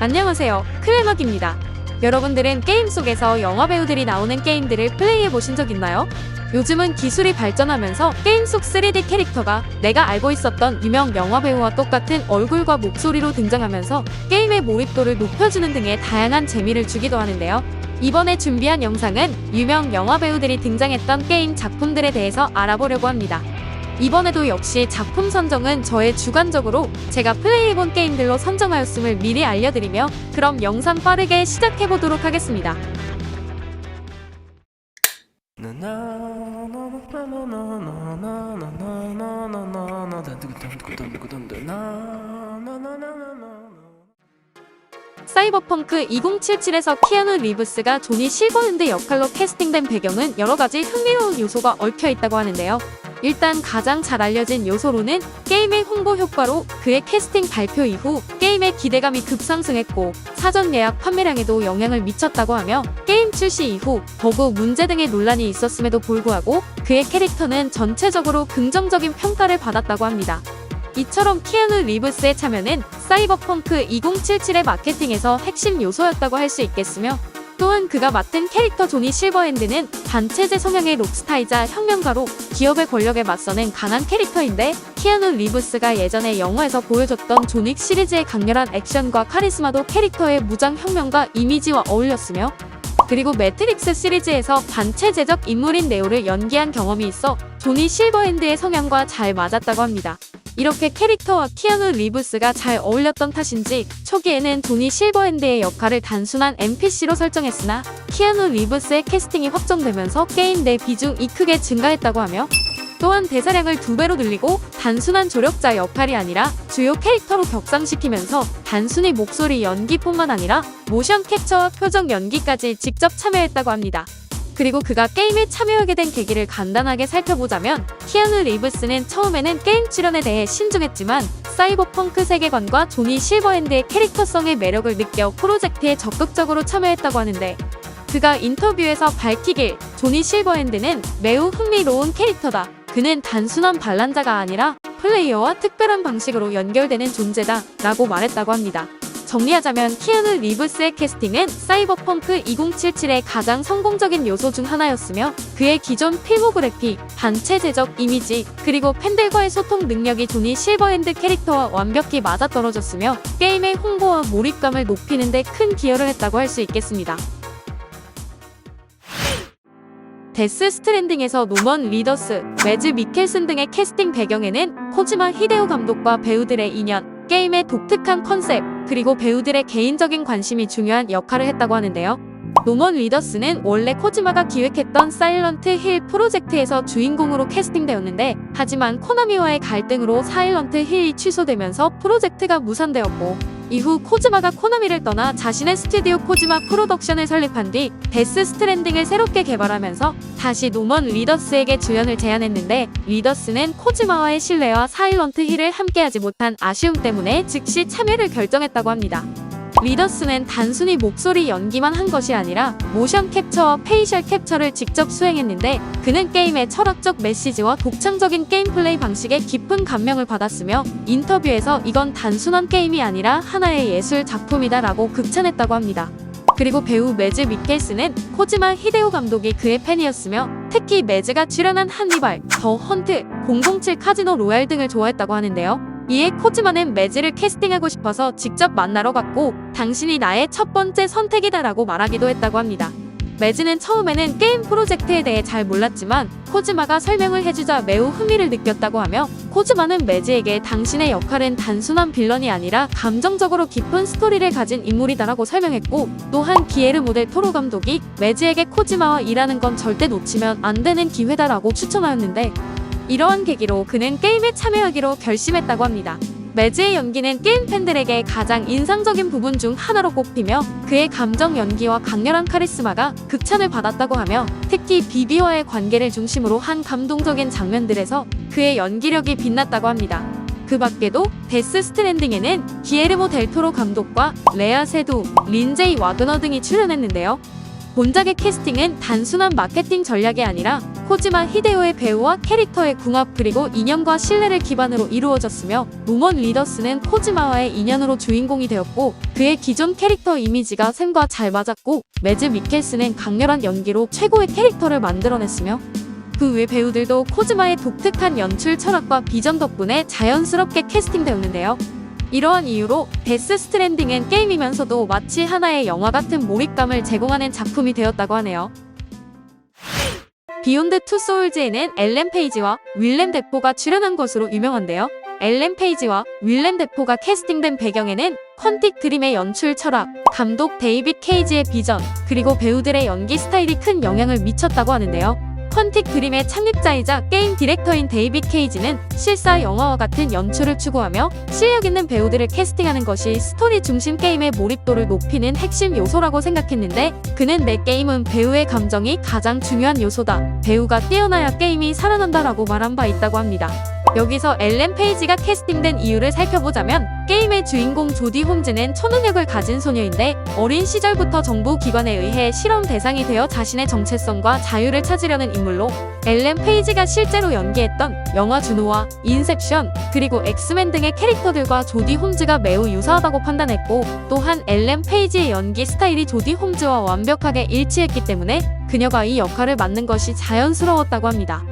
안녕하세요. 클레막입니다. 여러분들은 게임 속에서 영화 배우들이 나오는 게임들을 플레이해 보신 적 있나요? 요즘은 기술이 발전하면서 게임 속 3D 캐릭터가 내가 알고 있었던 유명 영화 배우와 똑같은 얼굴과 목소리로 등장하면서 게임의 몰입도를 높여주는 등의 다양한 재미를 주기도 하는데요. 이번에 준비한 영상은 유명 영화 배우들이 등장했던 게임 작품들에 대해서 알아보려고 합니다. 이번에도 역시 작품 선정은 저의 주관적으로 제가 플레이해본 게임들로 선정하였음을 미리 알려드리며 그럼 영상 빠르게 시작해보도록 하겠습니다. 사이버펑크 2077에서 키아누 리브스가 조니 실버핸드 역할로 캐스팅된 배경은 여러 가지 흥미로운 요소가 얽혀 있다고 하는데요. 일단 가장 잘 알려진 요소로는 게임의 홍보 효과로 그의 캐스팅 발표 이후 게임의 기대감이 급상승했고 사전 예약 판매량에도 영향을 미쳤다고 하며 게임 출시 이후 버그 문제 등의 논란이 있었음에도 불구하고 그의 캐릭터는 전체적으로 긍정적인 평가를 받았다고 합니다. 이처럼 키아누 리브스의 참여는 사이버펑크 2077의 마케팅에서 핵심 요소였다고 할 수 있겠으며 또한 그가 맡은 캐릭터 조니 실버핸드는 반체제 성향의 록스타이자 혁명가로 기업의 권력에 맞서는 강한 캐릭터인데 키아누 리브스가 예전에 영화에서 보여줬던 존윅 시리즈의 강렬한 액션과 카리스마도 캐릭터의 무장 혁명가 이미지와 어울렸으며 그리고 매트릭스 시리즈에서 반체 제적 인물인 네오를 연기한 경험이 있어 조니 실버핸드의 성향과 잘 맞았다고 합니다. 이렇게 캐릭터와 키아누 리브스가 잘 어울렸던 탓인지 초기에는 조니 실버핸드의 역할을 단순한 NPC로 설정했으나 키아누 리브스의 캐스팅이 확정되면서 게임 내 비중이 크게 증가했다고 하며 또한 대사량을 두 배로 늘리고 단순한 조력자 역할이 아니라 주요 캐릭터로 격상시키면서 단순히 목소리 연기뿐만 아니라 모션 캡처와 표정 연기까지 직접 참여했다고 합니다. 그리고 그가 게임에 참여하게 된 계기를 간단하게 살펴보자면 키아누 리브스는 처음에는 게임 출연에 대해 신중했지만 사이버펑크 세계관과 조니 실버핸드의 캐릭터성의 매력을 느껴 프로젝트에 적극적으로 참여했다고 하는데 그가 인터뷰에서 밝히길 조니 실버핸드는 매우 흥미로운 캐릭터다. 그는 단순한 반란자가 아니라 플레이어와 특별한 방식으로 연결되는 존재다 라고 말했다고 합니다. 정리하자면 키아누 리브스의 캐스팅은 사이버펑크 2077의 가장 성공적인 요소 중 하나였으며 그의 기존 필모그래피, 반체제적 이미지, 그리고 팬들과의 소통 능력이 조니 실버핸드 캐릭터와 완벽히 맞아떨어졌으며 게임의 홍보와 몰입감을 높이는 데 큰 기여를 했다고 할 수 있겠습니다. 데스 스트랜딩에서 노먼 리더스, 매즈 미켈슨 등의 캐스팅 배경에는 코지마 히데오 감독과 배우들의 인연, 게임의 독특한 컨셉, 그리고 배우들의 개인적인 관심이 중요한 역할을 했다고 하는데요. 노먼 리더스는 원래 코지마가 기획했던 사일런트 힐 프로젝트에서 주인공으로 캐스팅되었는데 하지만 코나미와의 갈등으로 사일런트 힐이 취소되면서 프로젝트가 무산되었고 이후 코지마가 코나미를 떠나 자신의 스튜디오 코지마 프로덕션을 설립한 뒤 데스 스트랜딩을 새롭게 개발하면서 다시 노먼 리더스에게 주연을 제안했는데 리더스는 코지마와의 신뢰와 사일런트 힐을 함께하지 못한 아쉬움 때문에 즉시 참여를 결정했다고 합니다. 리더스는 단순히 목소리 연기만 한 것이 아니라 모션 캡처와 페이셜 캡처를 직접 수행했는데 그는 게임의 철학적 메시지와 독창적인 게임 플레이 방식에 깊은 감명을 받았으며 인터뷰에서 이건 단순한 게임이 아니라 하나의 예술 작품이다라고 극찬했다고 합니다. 그리고 배우 매즈 미켈스는 코지마 히데오 감독이 그의 팬이었으며 특히 매즈가 출연한 한니발, 더 헌트, 007 카지노 로얄 등을 좋아했다고 하는데요. 이에 코지마는 매즈를 캐스팅하고 싶어서 직접 만나러 갔고 당신이 나의 첫 번째 선택이다라고 말하기도 했다고 합니다. 매즈는 처음에는 게임 프로젝트에 대해 잘 몰랐지만 코지마가 설명을 해주자 매우 흥미를 느꼈다고 하며 코지마는 매즈에게 당신의 역할은 단순한 빌런이 아니라 감정적으로 깊은 스토리를 가진 인물이다라고 설명했고 또한 기에르 모 델 토로 감독이 매즈에게 코지마와 일하는 건 절대 놓치면 안 되는 기회다라고 추천하였는데 이러한 계기로 그는 게임에 참여하기로 결심했다고 합니다. 매즈의 연기는 게임 팬들에게 가장 인상적인 부분 중 하나로 꼽히며 그의 감정 연기와 강렬한 카리스마가 극찬을 받았다고 하며 특히 비비와의 관계를 중심으로 한 감동적인 장면들에서 그의 연기력이 빛났다고 합니다. 그 밖에도 데스 스트랜딩에는 기에르모 델토로 감독과 레아 세두, 린제이 와그너 등이 출연했는데요. 본작의 캐스팅은 단순한 마케팅 전략이 아니라 코지마 히데요의 배우와 캐릭터의 궁합 그리고 인연과 신뢰를 기반으로 이루어졌으며 우먼 리더스는 코지마와의 인연으로 주인공이 되었고 그의 기존 캐릭터 이미지가 샘과 잘 맞았고 매즈 미켈스는 강렬한 연기로 최고의 캐릭터를 만들어냈으며 그 외 배우들도 코즈마의 독특한 연출 철학과 비전 덕분에 자연스럽게 캐스팅되었는데요. 이러한 이유로 데스 스트랜딩은 게임이면서도 마치 하나의 영화 같은 몰입감을 제공하는 작품이 되었다고 하네요. 비욘드 투 소울즈에는 엘렌 페이지와 윌렘 데포가 출연한 것으로 유명한데요. 엘렌 페이지와 윌렘 데포가 캐스팅된 배경에는 퀀틱 드림의 연출 철학, 감독 데이빗 케이지의 비전, 그리고 배우들의 연기 스타일이 큰 영향을 미쳤다고 하는데요. 퀀틱 드림의 창립자이자 게임 디렉터인 데이빗 케이지는 실사 영화와 같은 연출을 추구하며 실력 있는 배우들을 캐스팅하는 것이 스토리 중심 게임의 몰입도를 높이는 핵심 요소라고 생각했는데 그는 내 게임은 배우의 감정이 가장 중요한 요소다. 배우가 뛰어나야 게임이 살아난다라고 말한 바 있다고 합니다. 여기서 엘렌 페이지가 캐스팅된 이유를 살펴보자면 게임의 주인공 조디 홈즈는 초능력을 가진 소녀인데 어린 시절부터 정부 기관에 의해 실험 대상이 되어 자신의 정체성과 자유를 찾으려는 인물로 엘렌 페이지가 실제로 연기했던 영화 주노와 인셉션 그리고 엑스맨 등의 캐릭터들과 조디 홈즈가 매우 유사하다고 판단했고 또한 엘렌 페이지의 연기 스타일이 조디 홈즈와 완벽하게 일치했기 때문에 그녀가 이 역할을 맡는 것이 자연스러웠다고 합니다.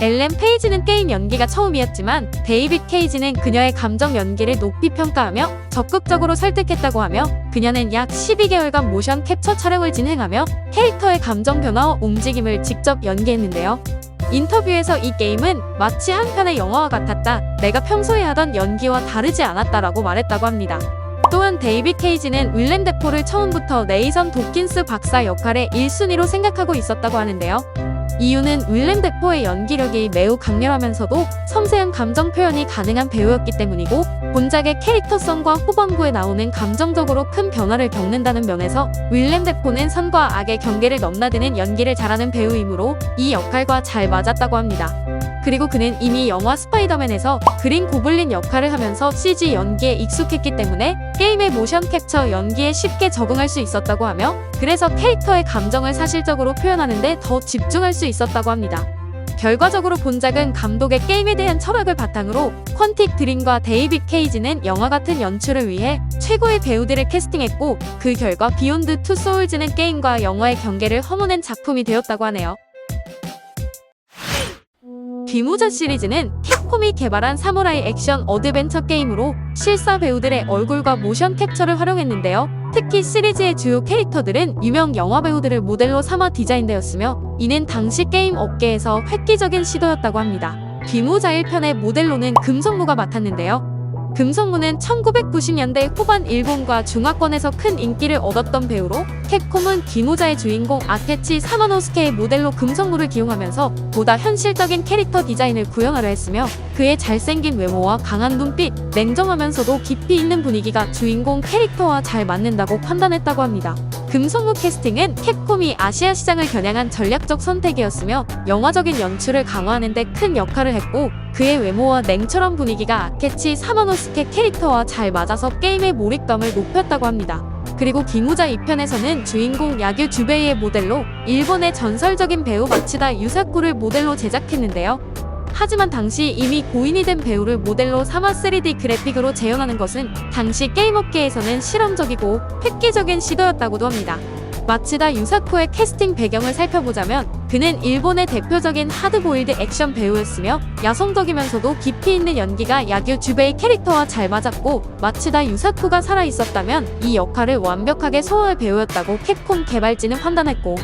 엘렌 페이지는 게임 연기가 처음이었지만 데이빗 케이지는 그녀의 감정 연기를 높이 평가하며 적극적으로 설득했다고 하며 그녀는 약 12개월간 모션 캡처 촬영을 진행하며 캐릭터의 감정 변화와 움직임을 직접 연기했는데요. 인터뷰에서 이 게임은 마치 한 편의 영화와 같았다. 내가 평소에 하던 연기와 다르지 않았다라고 말했다고 합니다. 또한 데이빗 케이지는 윌렘 데포를 처음부터 네이선 도킨스 박사 역할의 1순위로 생각하고 있었다고 하는데요. 이유는 윌렘 데포의 연기력이 매우 강렬하면서도 섬세한 감정 표현이 가능한 배우였기 때문이고 본작의 캐릭터성과 후반부에 나오는 감정적으로 큰 변화를 겪는다는 면에서 윌렘 데포는 선과 악의 경계를 넘나드는 연기를 잘하는 배우이므로 이 역할과 잘 맞았다고 합니다. 그리고 그는 이미 영화 스파이더맨에서 그린 고블린 역할을 하면서 CG 연기에 익숙했기 때문에 게임의 모션 캡처 연기에 쉽게 적응할 수 있었다고 하며 그래서 캐릭터의 감정을 사실적으로 표현하는데 더 집중할 수 있었다고 합니다. 결과적으로 본작은 감독의 게임에 대한 철학을 바탕으로 퀀틱 드림과 데이빗 케이지는 영화 같은 연출을 위해 최고의 배우들을 캐스팅했고 그 결과 비욘드 투 소울즈는 게임과 영화의 경계를 허무는 작품이 되었다고 하네요. 귀무자 시리즈는 캡콤이 개발한 사무라이 액션 어드벤처 게임으로 실사 배우들의 얼굴과 모션 캡처를 활용했는데요. 특히 시리즈의 주요 캐릭터들은 유명 영화 배우들을 모델로 삼아 디자인되었으며 이는 당시 게임 업계에서 획기적인 시도였다고 합니다. 귀무자 1편의 모델로는 금성무가 맡았는데요. 금성무는 1990년대 후반 일본과 중화권에서 큰 인기를 얻었던 배우로 캡콤은 기모자의 주인공 아케치 사마노스케의 모델로 금성무를 기용하면서 보다 현실적인 캐릭터 디자인을 구현하려 했으며 그의 잘생긴 외모와 강한 눈빛, 냉정하면서도 깊이 있는 분위기가 주인공 캐릭터와 잘 맞는다고 판단했다고 합니다. 금성무 캐스팅은 캡콤이 아시아 시장을 겨냥한 전략적 선택이었으며 영화적인 연출을 강화하는 데 큰 역할을 했고 그의 외모와 냉철한 분위기가 아케치 사마노스케 캐릭터와 잘 맞아서 게임의 몰입감을 높였다고 합니다. 그리고 기무자 2편에서는 주인공 야규 주베이의 모델로 일본의 전설적인 배우 마치다 유사쿠를 모델로 제작했는데요. 하지만 당시 이미 고인이 된 배우를 모델로 삼아 3D 그래픽으로 재현하는 것은 당시 게임업계에서는 실험적이고 획기적인 시도였다고도 합니다. 마치다 유사코의 캐스팅 배경을 살펴보자면 그는 일본의 대표적인 하드보일드 액션 배우였으며 야성적이면서도 깊이 있는 연기가 야규 주베이 캐릭터와 잘 맞았고 마치다 유사코가 살아있었다면 이 역할을 완벽하게 소화할 배우였다고 캡콤 개발진은 판단했고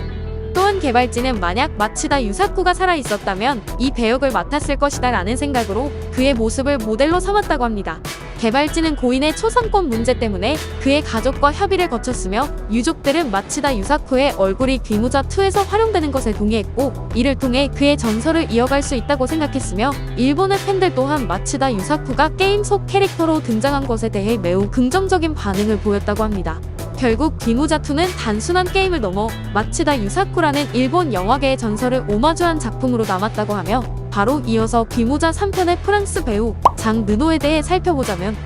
또한 개발진은 만약 마치다 유사쿠가 살아있었다면 이 배역을 맡았을 것이다 라는 생각으로 그의 모습을 모델로 삼았다고 합니다. 개발진은 고인의 초상권 문제 때문에 그의 가족과 협의를 거쳤으며 유족들은 마치다 유사쿠의 얼굴이 귀무자2에서 활용되는 것에 동의했고 이를 통해 그의 전설을 이어갈 수 있다고 생각했으며 일본의 팬들 또한 마치다 유사쿠가 게임 속 캐릭터로 등장한 것에 대해 매우 긍정적인 반응을 보였다고 합니다. 결국 귀무자2는 단순한 게임을 넘어 마치다 유사쿠라는 일본 영화계의 전설을 오마주한 작품으로 남았다고 하며 바로 이어서 귀무자 3편의 프랑스 배우 장 느노에 대해 살펴보자면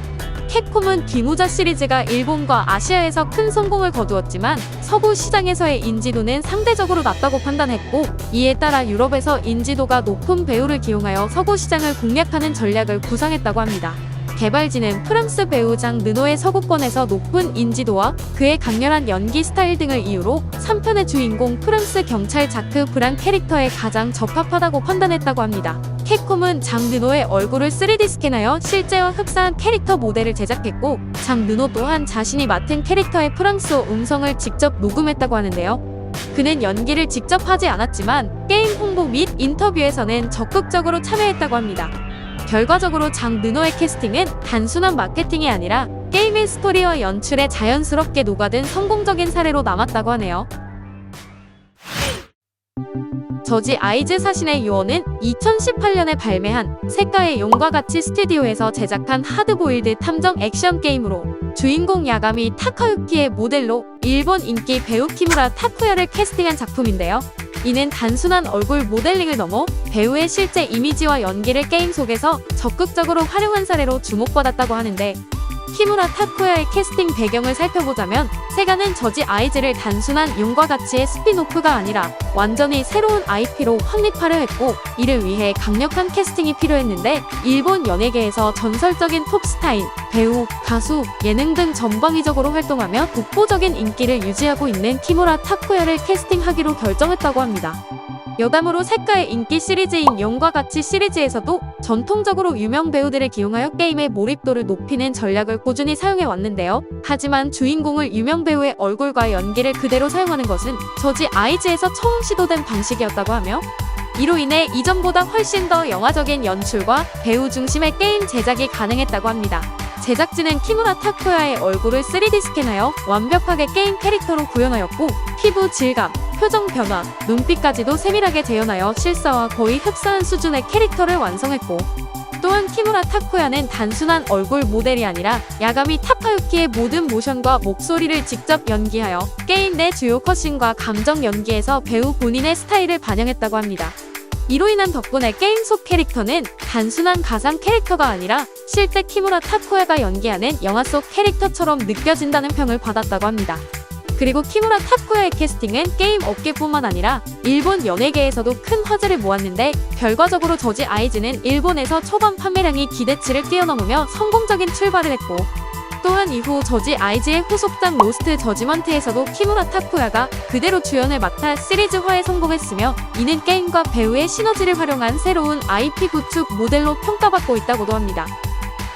캡콤은 비무자 시리즈가 일본과 아시아에서 큰 성공을 거두었지만 서구 시장에서의 인지도는 상대적으로 낮다고 판단했고 이에 따라 유럽에서 인지도가 높은 배우를 기용하여 서구 시장을 공략하는 전략을 구상했다고 합니다. 개발진은 프랑스 배우 장 느노의 서구권에서 높은 인지도와 그의 강렬한 연기 스타일 등을 이유로 3편의 주인공 프랑스 경찰 자크 브랑 캐릭터에 가장 적합하다고 판단했다고 합니다. 캡콤은 장 느노의 얼굴을 3D 스캔하여 실제와 흡사한 캐릭터 모델을 제작했고 장 느노 또한 자신이 맡은 캐릭터의 프랑스어 음성을 직접 녹음했다고 하는데요. 그는 연기를 직접 하지 않았지만 게임 홍보 및 인터뷰에서는 적극적으로 참여했다고 합니다. 결과적으로 장 느노의 캐스팅은 단순한 마케팅이 아니라 게임의 스토리와 연출에 자연스럽게 녹아든 성공적인 사례로 남았다고 하네요. 저지 아이즈 사신의 유언은 2018년에 발매한 색가의 용과 같이 스튜디오에서 제작한 하드보일드 탐정 액션 게임으로 주인공 야가미 타카유키의 모델로 일본 인기 배우 키무라 타쿠야를 캐스팅한 작품인데요. 이는 단순한 얼굴 모델링을 넘어 배우의 실제 이미지와 연기를 게임 속에서 적극적으로 활용한 사례로 주목받았다고 하는데 키무라 타쿠야의 캐스팅 배경을 살펴보자면 세가는 저지 아이즈를 단순한 용과 같이의 스피노프가 아니라 완전히 새로운 IP로 확립하려 했고 이를 위해 강력한 캐스팅이 필요했는데 일본 연예계에서 전설적인 톱스타인 배우, 가수, 예능 등 전방위적으로 활동하며 독보적인 인기를 유지하고 있는 키무라 타쿠야를 캐스팅하기로 결정했다고 합니다. 여담으로 색가의 인기 시리즈인 용과 같이 시리즈에서도 전통적으로 유명 배우들을 기용하여 게임의 몰입도를 높이는 전략을 꾸준히 사용해 왔는데요. 하지만 주인공을 유명 배우의 얼굴과 연기를 그대로 사용하는 것은 저지 아이즈에서 처음 시도된 방식이었다고 하며 이로 인해 이전보다 훨씬 더 영화적인 연출과 배우 중심의 게임 제작이 가능했다고 합니다. 제작진은 키무라 타쿠야의 얼굴을 3D 스캔하여 완벽하게 게임 캐릭터로 구현하였고 피부 질감, 표정 변화, 눈빛까지도 세밀하게 재현하여 실사와 거의 흡사한 수준의 캐릭터를 완성했고 또한 키무라 타쿠야는 단순한 얼굴 모델이 아니라 야가미 타카유키의 모든 모션과 목소리를 직접 연기하여 게임 내 주요 컷신과 감정 연기에서 배우 본인의 스타일을 반영했다고 합니다. 이로 인한 덕분에 게임 속 캐릭터는 단순한 가상 캐릭터가 아니라 실제 키무라 타쿠야가 연기하는 영화 속 캐릭터처럼 느껴진다는 평을 받았다고 합니다. 그리고 키무라 타쿠야의 캐스팅은 게임 업계뿐만 아니라 일본 연예계에서도 큰 화제를 모았는데 결과적으로 저지 아이즈는 일본에서 초반 판매량이 기대치를 뛰어넘으며 성공적인 출발을 했고 또한 이후 저지 아이즈의 후속작 로스트 저지먼트에서도 키무라 타쿠야가 그대로 주연을 맡아 시리즈화에 성공했으며 이는 게임과 배우의 시너지를 활용한 새로운 IP 구축 모델로 평가받고 있다고도 합니다.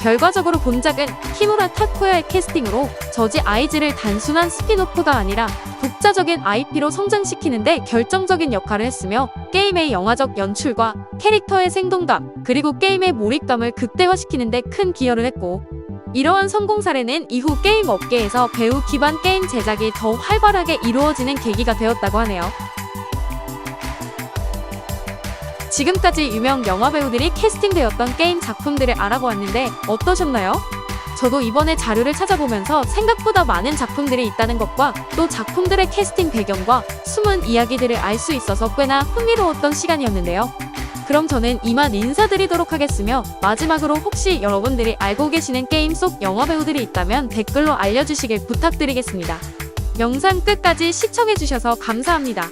결과적으로 본작은 키무라 타쿠야의 캐스팅으로 저지 아이즈를 단순한 스피노프가 아니라 독자적인 IP로 성장시키는데 결정적인 역할을 했으며 게임의 영화적 연출과 캐릭터의 생동감 그리고 게임의 몰입감을 극대화시키는데 큰 기여를 했고 이러한 성공 사례는 이후 게임 업계에서 배우 기반 게임 제작이 더 활발하게 이루어지는 계기가 되었다고 하네요. 지금까지 유명 영화 배우들이 캐스팅되었던 게임 작품들을 알아보았는데 어떠셨나요? 저도 이번에 자료를 찾아보면서 생각보다 많은 작품들이 있다는 것과 또 작품들의 캐스팅 배경과 숨은 이야기들을 알 수 있어서 꽤나 흥미로웠던 시간이었는데요. 그럼 저는 이만 인사드리도록 하겠으며 마지막으로 혹시 여러분들이 알고 계시는 게임 속 영화 배우들이 있다면 댓글로 알려주시길 부탁드리겠습니다. 영상 끝까지 시청해주셔서 감사합니다.